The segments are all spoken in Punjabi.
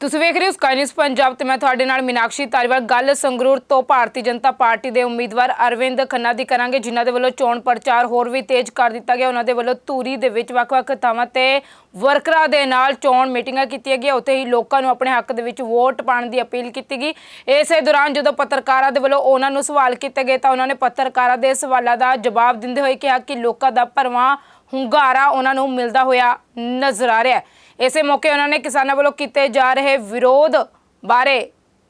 ਤੁਸੀਂ ਵੇਖ ਰਹੇ ਹੋ ਸਕਾਈ ਨਿਊਜ਼ ਪੰਜਾਬ ਤੇ ਮੈਂ ਤੁਹਾਡੇ ਨਾਲ ਮੀਨਾਕਸ਼ੀ ਧਾਰੀਵਾਲ। ਗੱਲ ਸੰਗਰੂਰ ਤੋਂ ਭਾਰਤੀ ਜਨਤਾ ਪਾਰਟੀ ਦੇ ਉਮੀਦਵਾਰ ਅਰਵਿੰਦ ਖੰਨਾ ਦੀ ਕਰਾਂਗੇ, ਜਿਨ੍ਹਾਂ ਦੇ ਵੱਲੋਂ ਚੋਣ ਪ੍ਰਚਾਰ ਹੋਰ ਵੀ ਤੇਜ਼ ਕਰ ਦਿੱਤਾ ਗਿਆ। ਉਹਨਾਂ ਦੇ ਵੱਲੋਂ ਧੂਰੀ ਦੇ ਵਿੱਚ ਵੱਖ-ਵੱਖ ਥਾਵਾਂ ਤੇ ਵਰਕਰਾਂ ਦੇ ਨਾਲ ਚੋਣ ਮੀਟਿੰਗਾਂ ਕੀਤੀਆਂ ਗਈਆਂ। ਉੱਥੇ ਹੀ ਲੋਕਾਂ ਨੂੰ ਆਪਣੇ ਹੱਕ ਦੇ ਵਿੱਚ ਵੋਟ ਪਾਉਣ ਦੀ ਅਪੀਲ ਕੀਤੀ ਗਈ। ਇਸੇ ਦੌਰਾਨ ਜਦੋਂ ਪੱਤਰਕਾਰਾਂ ਦੇ ਵੱਲੋਂ ਉਹਨਾਂ ਨੂੰ ਸਵਾਲ ਕੀਤੇ ਗਏ ਤਾਂ ਉਹਨਾਂ ਨੇ ਪੱਤਰਕਾਰਾਂ ਦੇ ਸਵਾਲਾਂ ਦਾ ਜਵਾਬ ਦਿੰਦੇ ਹੋਏ ਕਿਹਾ ਕਿ ਲੋਕਾਂ ਦਾ ਭਰਵਾਂ ਹੁੰਗਾਰਾ ਉਹਨਾਂ ਨੂੰ ਮਿਲਦਾ ਹੋਇਆ ਨਜ਼ਰ ਆ ਰਿਹਾ ਹੈ। ਇਸੇ ਮੌਕੇ ਉਹਨਾਂ ਨੇ ਕਿਸਾਨਾਂ ਵੱਲੋਂ ਕੀਤੇ ਜਾ ਰਹੇ ਵਿਰੋਧ ਬਾਰੇ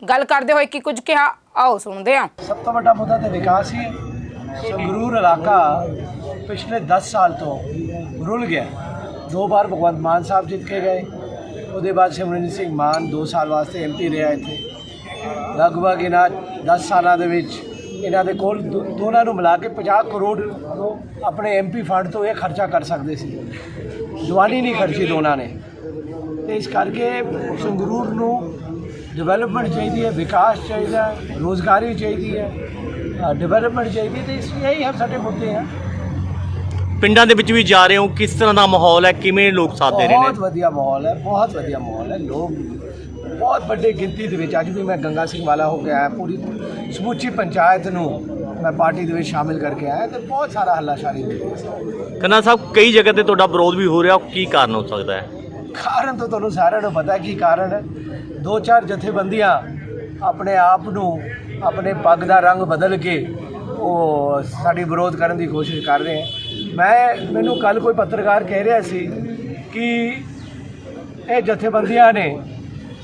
ਗੱਲ ਕਰਦੇ ਹੋਏ ਕੀ ਕੁਝ ਕਿਹਾ, ਆਓ ਸੁਣਦੇ ਹਾਂ। ਸਭ ਤੋਂ ਵੱਡਾ ਮੁੱਦਾ ਤੇ ਵਿਕਾਸ ਹੀ ਹੈ। ਸੰਗਰੂਰ ਇਲਾਕਾ ਪਿਛਲੇ 10 ਸਾਲ ਤੋਂ ਰੁਲ ਗਿਆ ਦੋ ਵਾਰ ਭਗਵੰਤ ਮਾਨ ਸਾਹਿਬ ਜਿੱਤ ਕੇ ਗਏ। ਉਹਦੇ ਬਾਅਦ ਸਿਮਰਨਜੀਤ ਸਿੰਘ ਮਾਨ 2 ਸਾਲ ਵਾਸਤੇ ਐਮਪੀ ਰਿਹਾ ਇੱਥੇ। ਲਗਭਗ ਇਹਨਾਂ 10 ਸਾਲਾਂ ਦੇ ਵਿੱਚ ਇਹਨਾਂ ਦੇ ਕੋਲ ਦੋ- ਦੋਨਾਂ ਨੂੰ ਮਿਲਾ ਕੇ 50 ਕਰੋੜ ਆਪਣੇ ਐਮਪੀ ਫੰਡ ਤੋਂ ਇਹ ਖਰਚਾ ਕਰ ਸਕਦੇ ਸੀ। ਜਵਾਨੀ ਨਹੀਂ ਖਰਚੀ ਦੋਨਾਂ ਨੇ। ਤੇ ਇਸ ਕਰਕੇ ਸੰਗਰੂਰ ਨੂੰ ਡਿਵੈਲਪਮੈਂਟ ਚਾਹੀਦੀ ਹੈ ਵਿਕਾਸ ਚਾਹੀਦਾ ਹੈ ਰੋਜ਼ਗਾਰੀ ਚਾਹੀਦੀ ਹੈ। ਡਿਵੈਲਪਮੈਂਟ ਚਾਹੀਦੀ ਹੈ ਤੇ ਇਸ ਇਹੀ ਹਮ ਸਾਡੇ ਮੁੱਦੇ ਹਨ ਪਿੰਡਾਂ ਦੇ ਵਿੱਚ ਵੀ ਜਾ ਰਹੇ ਹੋ ਕਿਸ ਤਰ੍ਹਾਂ ਦਾ ਮਾਹੌਲ ਹੈ ਕਿਵੇਂ ਲੋਕ ਸਾਥ ਦੇ ਰਹੇ ਬਹੁਤ ਨੇ ਵਧੀਆ ਮਾਹੌਲ ਹੈ ਬਹੁਤ ਵਧੀਆ ਮਾਹੌਲ ਹੈ। ਲੋਕ ਬਹੁਤ ਵੱਡੇ ਗਿਣਤੀ ਦੇ ਵਿੱਚ ਅੱਜ ਵੀ ਮੈਂ ਗੰਗਾ ਸਿੰਘ ਵਾਲਾ ਹੋ ਕੇ ਆਇਆ ਪੂਰੀ ਸਮੁੱਚੀ ਪੰਚਾਇਤ ਨੂੰ ਮੈਂ ਪਾਰਟੀ ਦੇ ਵਿੱਚ ਸ਼ਾਮਿਲ ਕਰਕੇ ਆਇਆ ਤੇ ਬਹੁਤ ਸਾਰਾ ਹੱਲਾਸ਼ਾਰੀ ਮਿਲੀ ਕੰਨਾ ਸਾਹਿਬ ਕਈ ਜਗ੍ਹਾ ਤੇ ਤੁਹਾਡਾ ਵਿਰੋਧ ਵੀ ਹੋ ਰਿਹਾ ਕੀ ਕਾਰਨ ਹੋ ਸਕਦਾ ਹੈ? ਕਾਰਨ ਤਾਂ ਤੁਹਾਨੂੰ ਸਾਰਿਆਂ ਨੂੰ ਪਤਾ ਕੀ ਕਾਰਨ ਹੈ? ਦੋ ਚਾਰ ਜਥੇਬੰਦੀਆਂ ਆਪਣੇ ਆਪ ਨੂੰ, ਆਪਣੇ ਪੱਗ ਦਾ ਰੰਗ ਬਦਲ ਕੇ ਉਹ ਸਾਡੀ ਵਿਰੋਧ ਕਰਨ ਦੀ ਕੋਸ਼ਿਸ਼ ਕਰ ਰਹੇ ਹੈ। ਮੈਂ, ਮੈਨੂੰ ਕੱਲ ਕੋਈ ਪੱਤਰਕਾਰ ਕਹਿ ਰਿਹਾ ਸੀ ਕਿ ਇਹ ਜਥੇਬੰਦੀਆਂ ਨੇ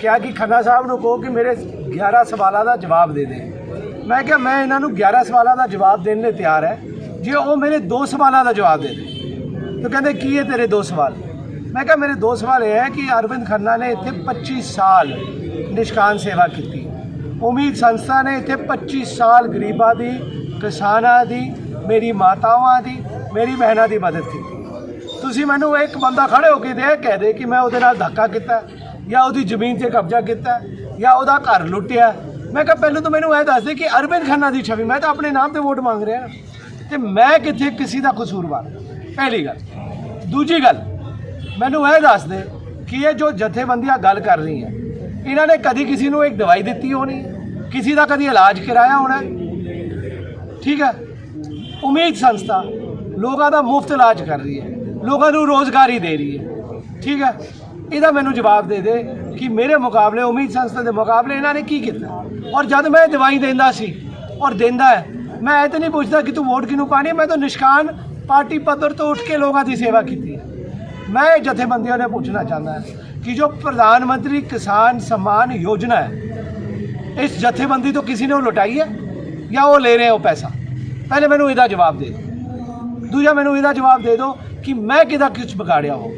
ਕਿਹਾ ਕਿ ਖੰਨਾ ਸਾਹਿਬ ਨੂੰ ਕਹੋ ਕਿ ਮੇਰੇ 11 ਸਵਾਲਾਂ ਦਾ ਜਵਾਬ ਦੇ ਦੇ। ਮੈਂ ਕਿਹਾ, ਮੈਂ ਇਹਨਾਂ ਨੂੰ 11 ਸਵਾਲਾਂ ਦਾ ਜਵਾਬ ਦੇਣ ਲਈ ਤਿਆਰ ਹੈ। ਜੇ ਉਹ ਮੇਰੇ ਦੋ ਸਵਾਲਾਂ ਦਾ ਜਵਾਬ ਦੇ ਦੇ, ਤਾਂ ਕਹਿੰਦੇ, ਕੀ ਹੈ ਤੇਰੇ ਦੋ ਸਵਾਲ? ਮੈਂ ਕਿਹਾ ਮੇਰੇ ਦੋ ਸਵਾਲ ਇਹ ਹੈ ਕਿ ਅਰਵਿੰਦ ਖੰਨਾ ਨੇ ਇੱਥੇ 25 ਸਾਲ ਨਿਸ਼ਕਾਨ ਸੇਵਾ ਕੀਤੀ। ਉਮੀਦ ਸੰਸਥਾ ਨੇ ਇੱਥੇ 25 ਸਾਲ ਗਰੀਬਾਂ ਦੀ, ਕਿਸਾਨਾਂ ਦੀ, ਮੇਰੀ ਮਾਤਾਵਾਂ ਦੀ, ਮੇਰੀ ਬਹਿਨਾਂ ਦੀ ਮਦਦ ਕੀਤੀ। ਤੁਸੀਂ ਮੈਨੂੰ ਇੱਕ ਬੰਦਾ ਖੜੇ ਹੋ ਕੇ ਦੇ ਕਹਿ ਦੇ ਕਿ ਮੈਂ ਉਹਦੇ ਨਾਲ ਧੱਕਾ ਕੀਤਾ, ਜਾਂ ਉਹਦੀ ਜ਼ਮੀਨ ਤੇ ਕਬਜ਼ਾ ਕੀਤਾ, ਜਾਂ ਉਹਦਾ ਘਰ ਲੁੱਟਿਆ। ਮੈਂ ਕਿਹਾ ਪਹਿਲਾਂ ਤਾਂ ਮੈਨੂੰ ਇਹ ਦੱਸ ਦੇ ਕਿ ਅਰਵਿੰਦ ਖੰਨਾ ਦੀ ਛਵੀ, ਮੈਂ ਤਾਂ ਆਪਣੇ ਨਾਮ ਤੇ ਵੋਟ ਮੰਗ ਰਿਹਾ। ਤੇ ਮੈਂ ਕਿੱਥੇ ਕਿਸੇ ਦਾ ਕਸੂਰਵਾਰ? ਪਹਿਲੀ ਗੱਲ। ਦੂਜੀ ਗੱਲ ਮੈਨੂੰ ਇਹ ਦੱਸ ਦੇ ਕਿ ਇਹ ਜੋ ਜਥੇਬੰਦੀਆਂ ਗੱਲ ਕਰ ਰਹੀਆਂ ਇਹਨਾਂ ਨੇ ਕਦੀ ਕਿਸੇ ਨੂੰ ਇੱਕ ਦਵਾਈ ਦਿੱਤੀ ਹੋਣੀ? ਕਿਸੇ ਦਾ ਕਦੀ ਇਲਾਜ ਕਰਾਇਆ ਹੋਣਾ? ਠੀਕ ਹੈ? ਉਮੀਦ ਸੰਸਥਾ ਲੋਕਾਂ ਦਾ ਮੁਫਤ ਇਲਾਜ ਕਰ ਰਹੀ ਹੈ, ਲੋਕਾਂ ਨੂੰ ਰੋਜ਼ਗਾਰੀ ਦੇ ਰਹੀ ਹੈ। ਠੀਕ ਹੈ? ਇਹਦਾ ਮੈਨੂੰ ਜਵਾਬ ਦੇ ਦੇ ਕਿ ਮੇਰੇ ਮੁਕਾਬਲੇ, ਉਮੀਦ ਸੰਸਥਾ ਦੇ ਮੁਕਾਬਲੇ ਇਹਨਾਂ ਨੇ ਕੀ ਕੀਤਾ? ਔਰ ਜਦ ਮੈਂ ਦਵਾਈ ਦਿੰਦਾ ਸੀ ਔਰ ਦਿੰਦਾ ਹੈ, ਮੈਂ ਇਹ ਤਾਂ ਨਹੀਂ ਪੁੱਛਦਾ ਕਿ ਤੂੰ ਵੋਟ ਕਿਹਨੂੰ ਪਾਣੀ ਮੈਂ ਤਾਂ ਨਿਸ਼ਕਾਨ ਪਾਰਟੀ ਪੱਧਰ ਤੋਂ ਉੱਠ ਕੇ ਲੋਕਾਂ ਦੀ ਸੇਵਾ ਕੀਤੀ ਹੈ। ਮੈਂ ਜਥੇਬੰਦੀਆਂ ਨੇ ਪੁੱਛਣਾ ਚਾਹੁੰਦਾ ਕਿ ਜੋ ਪ੍ਰਧਾਨ ਮੰਤਰੀ ਕਿਸਾਨ ਸਨਮਾਨ ਯੋਜਨਾ ਹੈ ਇਸ ਜਥੇਬੰਦੀ ਤੋਂ ਕਿਸੇ ਨੇ ਉਹ ਲੁਟਾਈ ਹੈ ਜਾਂ ਉਹ ਲੈ ਰਹੇ ਹੋ ਪੈਸਾ? ਪਹਿਲੇ ਮੈਨੂੰ ਇਹਦਾ ਜਵਾਬ ਦੇ ਦਿਓ। ਦੂਜਾ ਮੈਨੂੰ ਇਹਦਾ ਜਵਾਬ ਦੇ ਦਿਓ ਕਿ ਮੈਂ ਕਿਹਦਾ ਕੁਝ ਵਿਗਾੜਿਆ ਹੋ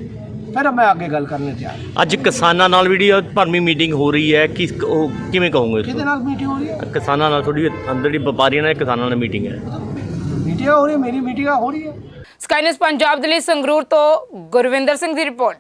ਫਿਰ ਮੈਂ ਅੱਗੇ ਗੱਲ ਕਰਨ ਤਿਆਰ ਅੱਜ ਕਿਸਾਨਾਂ ਨਾਲ ਵੀ ਭਰਮੀ ਮੀਟਿੰਗ ਹੋ ਰਹੀ ਹੈ ਕਿ ਉਹ ਕਿਵੇਂ ਕਹੋਗੇ ਕਿਹਦੇ ਨਾਲ ਮੀਟਿੰਗ ਹੋ ਰਹੀ ਹੈ? ਕਿਸਾਨਾਂ ਨਾਲ ਥੋੜੀ ਅੰਦਰ ਦੀ ਵਪਾਰੀਆਂ ਨਾਲ ਕਿਸਾਨਾਂ ਨਾਲ ਮੀਟਿੰਗ ਹੈ। ਮੀਟਿੰਗ ਹੋ ਰਹੀ ਹੈ ਮੇਰੀ ਮੀਟਿੰਗ ਹੋ ਰਹੀ ਹੈ ਸਕਾਈ ਨਿਊਜ਼ ਪੰਜਾਬ ਦੇ ਲਈ ਸੰਗਰੂਰ ਤੋਂ ਗੁਰਵਿੰਦਰ ਸਿੰਘ ਦੀ ਰਿਪੋਰਟ।